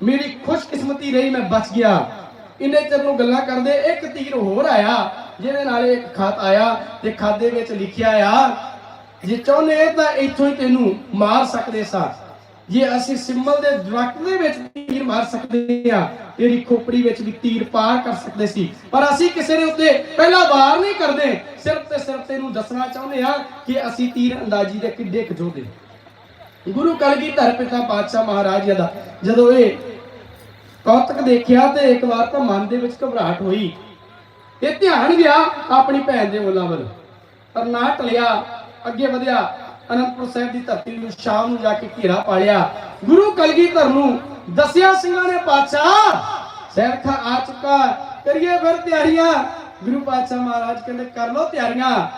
ਮੇਰੀ ਖੁਸ਼ਕਿਸਮਤੀ ਰਹੀ, ਮੈਂ ਬਚ ਗਿਆ। ਇੰਨੇ ਚਿਰ ਨੂੰ ਗੱਲਾਂ ਕਰਦੇ, ਇੱਕ ਤੀਰ ਹੋਰ ਆਇਆ, ਜਿਹਦੇ ਨਾਲ ਇੱਕ ਖਤ ਆਇਆ ਤੇ ਖਤ ਦੇ ਵਿੱਚ ਲਿਖਿਆ ਆ, ਜੇ ਚਾਹੁੰਦੇ ਤਾਂ ਇੱਥੋਂ ਹੀ ਤੈਨੂੰ ਮਾਰ ਸਕਦੇ ਸਾਂ। ਜੇ ਅਸੀਂ ਸਿੰਬਲ ਦੇ ਦਰਖਤ ਦੇ ਵਿੱਚ ਤੀਰ ਮਾਰ ਸਕਦੇ ਆ ਤੇਰੀ ਖੋਪੜੀ ਵਿੱਚ ਵੀ ਤੀਰ ਪਾਰ ਕਰ ਸਕਦੇ ਸੀ। ਪਰ ਅਸੀਂ ਕਿਸੇ ਦੇ ਉੱਤੇ ਪਹਿਲਾ ਵਾਰ ਨਹੀਂ ਕਰਦੇ। ਸਿਰਫ ਤੇ ਸਿਰਫ ਤੈਨੂੰ ਦੱਸਣਾ ਚਾਹੁੰਦੇ ਆ ਕਿ ਅਸੀਂ ਤੀਰ ਅੰਦਾਜ਼ੀ ਦੇ ਕਿੱਡੇ ਕੁ ਗੁਰੂ ਕਲਗੀਧਰ ਪਿਤਾ ਪਾਤਸ਼ਾਹ ਮਹਾਰਾਜ ਜੀ ਦਾ, ਜਦੋਂ ਇਹ ਕੌਤਕ ਦੇਖਿਆ ਤੇ ਇੱਕ ਵਾਰ ਤਾਂ ਮਨ ਦੇ ਵਿੱਚ ਘਬਰਾਹਟ ਹੋਈ। ਤੇ ਧਿਆਨ ਗਿਆ ਆਪਣੀ ਭੈਣ ਦੇ ਮੁੱਲਾਂ ਵੱਲ। ਪਰ ਨਾ ਟਲਿਆ, ਅੱਗੇ ਵਧਿਆ, ਅਨੰਦਪੁਰ ਸਾਹਿਬ ਦੀ ਧਰਤੀ ਨੂੰ ਸ਼ਾਮ ਨੂੰ ਜਾ ਕੇ ਘੇਰਾ ਪਾਲਿਆ। ਗੁਰੂ ਕਲਗੀਧਰ ਨੂੰ ਦੱਸਿਆ, ਸਿੰਘਾਂ ਨੇ, ਪਾਤਸ਼ਾਹ ਸੈਰਖਾ ਆ ਚੁੱਕਾ ਕਰੀਏ ਫਿਰ ਤਿਆਰੀਆਂ। ਗੁਰੂ ਪਾਤਸ਼ਾਹ ਮਹਾਰਾਜ ਕਹਿੰਦੇ, ਕਰ ਲਓ ਤਿਆਰੀਆਂ,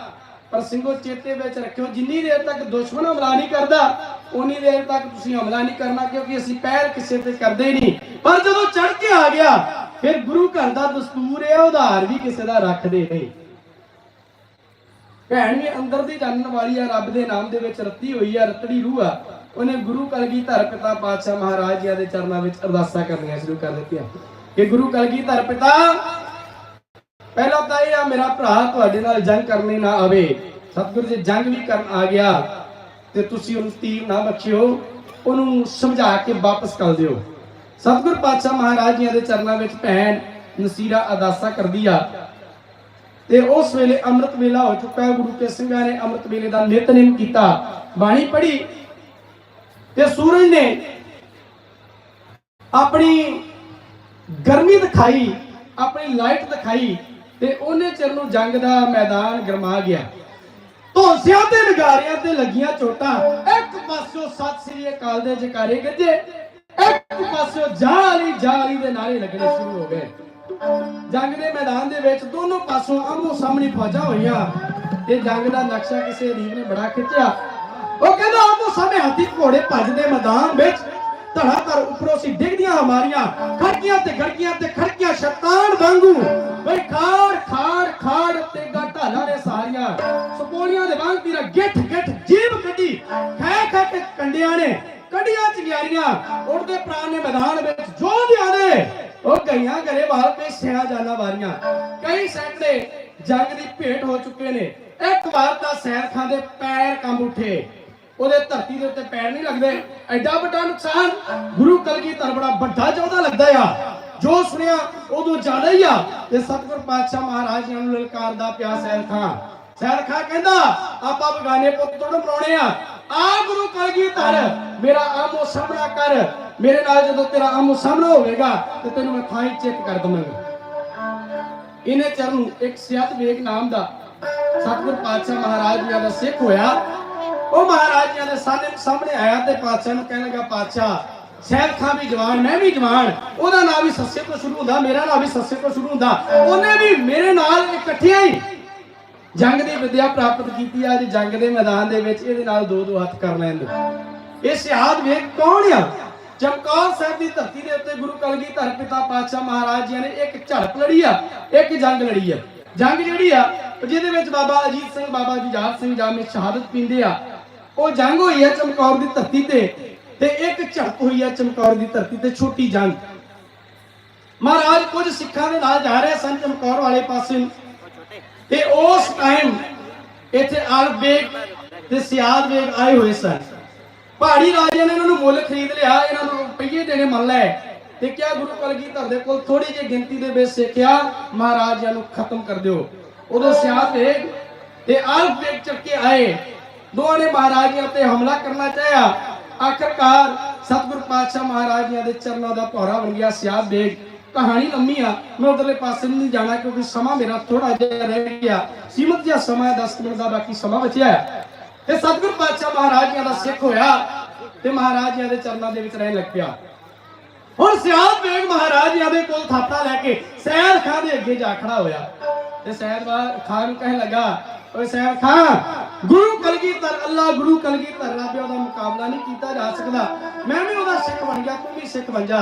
ਪਰ ਸਿੰਘੋ ਚੇਤੇ ਵਿੱਚ ਰੱਖਿਓ, ਜਿੰਨੀ ਦੇਰ ਤੱਕ ਦੁਸ਼ਮਣ ਹਮਲਾ ਨਹੀਂ ਕਰਦਾ ਉਨੀ ਦੇਰ ਤੱਕ ਤੁਸੀਂ ਹਮਲਾ ਨਹੀਂ ਕਰਨਾ, ਕਿਉਂਕਿ ਅਸੀਂ ਪਹਿਲ ਕਿਸੇ ਤੇ ਕਰਦੇ ਹੀ ਨਹੀਂ। ਪਰ ਜਦੋਂ ਚੜ ਕੇ ਆ ਗਿਆ, ਫਿਰ ਗੁਰੂ ਘਰ ਦਾ ਦਸਤੂਰ ਹੈ, ਉਧਾਰ ਵੀ ਕਿਸੇ ਦਾ ਰੱਖਦੇ ਨਹੀਂ। ਭੈਣ ਵੀ ਅੰਦਰ ਦੀ ਜਾਣਨ ਵਾਲੀ ਆ, ਰੱਬ ਦੇ ਨਾਮ ਦੇ ਵਿੱਚ ਰੱਤੀ ਹੋਈ ਆ, ਰਤੜੀ ਰੂਹ ਆ। ਉਹਨੇ ਗੁਰੂ ਕਲਗੀਧਰ ਪਿਤਾ ਪਾਤਸ਼ਾਹ ਮਹਾਰਾਜ ਜੀ ਦੇ ਚਰਨਾਂ ਵਿੱਚ ਅਰਦਾਸਾਂ ਕਰਨੀਆਂ ਸ਼ੁਰੂ ਕਰ ਦਿੱਤੀਆਂ। ਕਿ ਗੁਰੂ ਕਲਗੀਧਰ ਪਿਤਾ ਪਹਿਲਾਂ ਤਾਂ ਇਹ ਆ, ਮੇਰਾ ਭਰਾ ਤੁਹਾਡੇ ਨਾਲ ਜੰਗ ਕਰਨੀ ਨਾ ਆਵੇ। ਸਤਿਗੁਰੂ ਜੀ, ਜੰਗ ਵੀ ਕਰਨ ਆ ਗਿਆ। ਤੇ ਤੁਸੀਂ ਉਹਨੂੰ ਤੀਰ ਨਾ ਬਖਸ਼ਿਓ, ਉਹਨੂੰ ਸਮਝਾ ਕੇ ਵਾਪਸ ਕਰ ਦਿਓ। ਸਤਿਗੁਰ ਪਾਤਸ਼ਾਹ ਮਹਾਰਾਜ ਜੀ ਦੇ ਚਰਨਾਂ ਵਿੱਚ ਭੈਣ ਨਸੀਰਾ ਅਰਦਾਸਾ ਕਰਦੀ ਆ। ਤੇ ਉਸ ਵੇਲੇ ਅੰਮ੍ਰਿਤ ਵੇਲਾ ਹੋ ਚੁੱਕਾ ਹੈ, ਗੁਰੂ ਕੇ ਸਿੰਘਾਂ ਨੇ ਅੰਮ੍ਰਿਤ ਵੇਲੇ ਦਾ ਨਿਤਨੇਮ ਕੀਤਾ। ਬਾਣੀ ਪੜ੍ਹੀ ਤੇ ਸੂਰਜ ਨੇ ਆਪਣੀ ਗਰਮੀ ਦਿਖਾਈ, ਆਪਣੀ ਲਾਈਟ ਦਿਖਾਈ ਤੇ ਉਹਨੇ ਚਿਰ ਨੂੰ ਜੰਗ ਦਾ ਮੈਦਾਨ ਗਰਮਾ ਗਿਆ। ਧੌਂਸਿਆਂ ਤੇ ਨਗਾਰਿਆਂ ਤੇ ਲੱਗੀਆਂ ਚੋਟਾਂ। ਇੱਕ ਪਾਸਿਓ ਸਤਿ ਸ੍ਰੀ ਅਕਾਲ ਦੇ ਜਕਾਰੇ ਗੱਜੇ, ਇੱਕ ਪਾਸਿਓ ਜਾਲੀ ਜਾਲੀ ਦੇ ਨਾਰੇ ਲੱਗਣੇ ਸ਼ੁਰੂ ਹੋ ਗਏ। ਜੰਗ ਦੇ ਮੈਦਾਨ ਦੇ ਵਿੱਚ ਦੋਨੋਂ ਪਾਸੋਂ ਆਮੋ ਸਾਹਮਣੇ ਫੌਜਾਂ ਹੋਈਆਂ। ਤੇ ਜੰਗ ਦਾ ਨਕਸ਼ਾ ਕਿਸੇ ਰੀਵ ਨੇ ਬੜਾ ਖਿੱਚਿਆ। ਉਹ ਕਹਿੰਦਾ ਆਮੋ ਸਾਹਮਣੇ ਹਾਥੀ ਘੋੜੇ ਭੱਜਦੇ ਮੈਦਾਨ ਵਿੱਚ, ਧੜਾ ਧੜ ਉੱਪਰੋਂ ਸੀ ਡਿੱਗਦੀਆਂ ਹਮਾਰੀਆਂ, ਖੜਕੀਆਂ ਤੇ ਖੜਕੀਆਂ ਤੇ ਖੜਕੀਆਂ ਸ਼ੈਤਾਨ ਵਾਂਗੂ। ਬਈ ਖਾੜ ਖਾੜ ਸਪੋਲੀਆਂ ਦੇ ਵਾਂਗ ਤੀਰਾ ਗਿੱਠ ਗਿੱਠ ਜੀਭ ਕੱਢੀ। ਖੈ ਖੈ ਕੇ ਕੰਡਿਆਂ ਨੇ ਕੱਢੀਆਂ ਚਿਗਿਆਰੀਆਂ ਉੜਦੇ ਪ੍ਰਾਣ ਨੇ ਮੈਦਾਨ ਵਿੱਚ ਜੋਧਿਆਂ ਨੇ। ਉਹ ਗਈਆਂ ਘਰੇ ਬਾਹਰ ਤੇ ਸਿਆ ਜਾਣਾ ਵਾਰੀਆਂ। ਕਈ ਸੈਂਕੜੇ ਜੰਗ ਦੀ ਭੇਟ ਹੋ ਚੁੱਕੇ ਨੇ। ਇੱਕ ਵਾਰ ਤਾਂ ਸੈਰ ਖਾਂ ਦੇ ਪੈਰ ਕੰਬ ਉੱਠੇ। ਉਹਦੇ ਧਰਤੀ ਦੇ ਉੱਤੇ ਪੈਰ ਨਹੀਂ ਲੱਗਦੇ। ਐਡਾ ਵੱਡਾ ਨੁਕਸਾਨ। ਗੁਰੂ ਕਲਗੀਧਰ ਬੜਾ ਵੱਡਾ ਚੌਦਾ ਲੱਗਦਾ ਆ। ਜੋ ਸੁਣਿਆ, ਉਦੋਂ ਜ਼ਿਆਦਾ ਹੀ ਆ। ਤੇ ਸਤਿਗੁਰ ਪਾਤਸ਼ਾਹ ਮਹਾਰਾਜ ਜੀ ਨੂੰ ਲਲਕਾਰਦਾ ਪਿਆ ਸੈਰ ਖਾਂ। ਸੈਰ ਖਾਂ ਕਹਿੰਦਾ, ਆਪਾਂ ਬਗਾਨੇ ਪੁੱਤ ਤੋਂ ਬਣਾਉਣੇ ਆ। ਆ ਗੁਰੂ ਕਲਗੀਧਰ, ਮੇਰਾ ਆਮੋ ਸਾਹਮਣਾ ਕਰ। ਮੇਰੇ ਨਾਲ ਜਦੋਂ ਤੇਰਾ ਆਮੋ ਸਾਹਮਣਾ ਹੋਵੇਗਾ ਤੇ ਤੈਨੂੰ ਮੈਂ ਥਾਂ ਹੀ ਚੈੱਕ ਕਰ ਦਵਾਂਗਾ। ਇਹਨੇ ਚਰਨ ਨੂੰ ਇੱਕ ਸਿਆਤ ਵੇਗ ਨਾਮ ਦਾ ਸਤਿਗੁਰ ਪਾਤਸ਼ਾਹ ਮਹਾਰਾਜ ਜੀ ਦਾ ਸਿੱਖ ਹੋਇਆ। ਉਹ ਮਹਾਰਾਜ ਜੀ ਦੇ ਸਾਹਮਣੇ ਆਇਆ ਤੇ ਪਾਤਸ਼ਾਹ ਨੂੰ ਕਹਿਣ ਲੱਗਾ, ਪਾਤਸ਼ਾਹ ਸੈਦ ਖਾਂ ਵੀ ਜਵਾਨ, ਮੈਂ ਵੀ ਜਵਾਨ। ਉਹਦਾ ਨਾਮ ਵੀ ਸੱਸੇ ਤੋਂ ਸ਼ੁਰੂ ਹੁੰਦਾ, ਮੇਰਾ ਨਾਮ ਵੀ ਸੱਸੇ ਤੋਂ ਸ਼ੁਰੂ ਹੁੰਦਾ। ਉਹਨੇ ਵੀ ਮੇਰੇ ਨਾਲ ਇਕੱਠਿਆਂ ਹੀ ਜੰਗ ਦੀ ਵਿਦਿਆ ਪ੍ਰਾਪਤ ਕੀਤੀ ਆ, ਅੱਜ ਜੰਗ ਦੇ ਮੈਦਾਨ ਦੇ ਵਿੱਚ ਇਹਦੇ ਨਾਲ ਦੋ ਦੋ ਹੱਥ ਕਰ ਲੈਂਦੇ ਇਹ ਸਿਆਦ ਵੇਖ ਕੌਣ ਆ? ਚਮਕੌਰ ਸਾਹਿਬ ਦੀ ਧਰਤੀ ਦੇ ਉੱਤੇ ਗੁਰੂ ਕਲਗੀਧਰ ਪਿਤਾ ਪਾਤਸ਼ਾਹ ਮਹਾਰਾਜ ਜੀ ਨੇ ਇੱਕ ਝੜਪ ਲੜੀ ਆ, ਇੱਕ ਜੰਗ ਲੜੀ ਆ। ਜੰਗ ਜਿਹੜੀ ਆ, ਜਿਹਦੇ ਵਿੱਚ ਬਾਬਾ ਅਜੀਤ ਸਿੰਘ, ਬਾਬਾ ਜੁਝਾਰ ਸਿੰਘ ਜਾਮੇ ਸ਼ਹਾਦਤ ਪੀਂਦੇ ਆ। ਉਹ ਜੰਗ ਹੋਈ ਆ ਚਮਕੌਰ ਦੀ ਧਰਤੀ ਤੇ ਤੇ ਇੱਕ ਝੜਪ ਹੋਈ ਆ ਚਮਕੌਰ ਦੀ ਧਰਤੀ ਤੇ, ਛੋਟੀ ਜੰਗ। ਮਹਾਰਾਜ ਕੁਝ ਸਿੱਖਾਂ ਦੇ ਨਾਲ ਜਾ ਰਹੇ ਸਨ ਚਮਕੌਰ ਵਾਲੇ ਪਾਸੇ ਨੂੰ। ਤੇ ਉਸ ਟਾਈਮ ਇੱਥੇ ਆਲਬ ਬੇਗ ਤੇ ਸਿਆਦ ਬੇਗ ਆਏ ਹੋਏ ਸਨ। ਪਹਾੜੀ ਰਾਜਿਆਂ ਨੇ ਇਹਨਾਂ ਨੂੰ ਮੁੱਲ ਖਰੀਦ ਲਿਆ, ਇਹਨਾਂ ਨੂੰ ਰੁਪਈਏ ਦੇਣੇ ਮੰਨ ਲਏ। ਤੇ ਕਿਹਾ ਗੁਰੂ ਕਲਗੀਧਰ ਦੇ ਕੋਲ ਥੋੜੀ ਜਿਹੀ ਗਿਣਤੀ ਦੇ ਵਿੱਚ ਸਿੱਖਿਆ, ਮਹਾਰਾਜਿਆਂ ਨੂੰ ਖਤਮ ਕਰ ਦਿਓ। ਉਦੋਂ ਸਿਆਦ ਬੇਗ ਤੇ ਆਲਬ ਬੇਗ ਚੱਕੇ ਆਏ। ਦੋਵਾਂ ਨੇ ਮਹਾਰਾਜਿਆਂ ਤੇ ਹਮਲਾ ਕਰਨਾ ਚਾਹਿਆ। ਆਖਰਕਾਰ ਸਤਿਗੁਰ ਪਾਤਸ਼ਾਹ ਮਹਾਰਾਜਿਆਂ ਦੇ ਚਰਨਾਂ ਦਾ ਭੌਰਾ ਬਣ ਗਿਆ ਸਿਆਦ ਬੇਗ ਕਹਾਣੀ ਲੰਮੀ ਆ, ਮੈਂ ਉਧਰਲੇ ਪਾਸੇ ਨਹੀਂ ਜਾਣਾ ਕਿਉਂਕਿ ਸਮਾਂ ਮੇਰਾ ਥੋੜਾ ਜਿਹਾ ਰਹਿ ਗਿਆ। ਸੀਮਤ ਜਿਹਾ ਸਮਾਂ 10 ਮਿੰਟ ਦਾ ਬਾਕੀ ਸਮਾਂ ਬਚਿਆ ਹੈ। ਤੇ ਸਤਿਗੁਰ ਪਾਤਸ਼ਾਹ ਮਹਾਰਾਜਿਆਂ ਦਾ ਸਿੱਖ ਹੋਇਆ ਤੇ ਮਹਾਰਾਜਿਆਂ ਦੇ ਚਰਨਾਂ ਦੇ ਵਿੱਚ ਰਹਿਣ ਲੱਗ ਪਿਆ ਹੁਣ ਸਿਆਲ ਬੇਗ ਮਹਾਰਾਜਿਆਂ ਦੇ ਕੋਲ ਥਾਪਾ ਲੈ ਕੇ ਸੈਦ ਖਾਂ ਦੇ ਅੱਗੇ ਜਾ ਖੜਾ ਹੋਇਆ। ਤੇ ਸੈਦ ਖਾਨ ਨੂੰ ਕਹਿਣ ਲੱਗਾ, ਓਏ ਸੈਦ ਖਾਂ ਗੁਰੂ ਕਲਗੀਧਰ, ਅੱਲਾ ਗੁਰੂ ਕਲਗੀਧਰ, ਰੱਬ ਉਹਦਾ ਮੁਕਾਬਲਾ ਨਹੀਂ ਕੀਤਾ ਜਾ ਸਕਦਾ। ਮੈਂ ਵੀ ਉਹਦਾ ਸਿੱਖ ਬਣ ਗਿਆ, ਤੂੰ ਵੀ ਸਿੱਖ ਬਣ ਜਾ।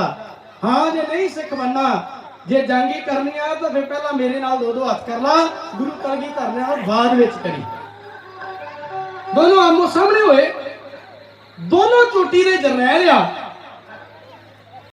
ਹਾਂ, ਜੇ ਨਹੀਂ ਸਿੱਖ ਬਣਨਾ ਜੇ ਜੰਗੀ ਕਰਨੀ ਆ, ਤਾਂ ਫਿਰ ਪਹਿਲਾਂ ਮੇਰੇ ਨਾਲ ਦੋ ਦੋ ਹੱਥ ਕਰ ਲਾ, ਗੁਰੂ ਕਲਗੀਧਰ ਨੇ ਨਾਲ ਬਾਅਦ ਵਿੱਚ ਕਰੀ। ਦੋਨੋਂ ਆਮੋ ਸਾਹਮਣੇ ਹੋਏ, ਦੋਨੋਂ ਚੋਟੀ ਦੇ ਜਰਨੈਲ ਆ।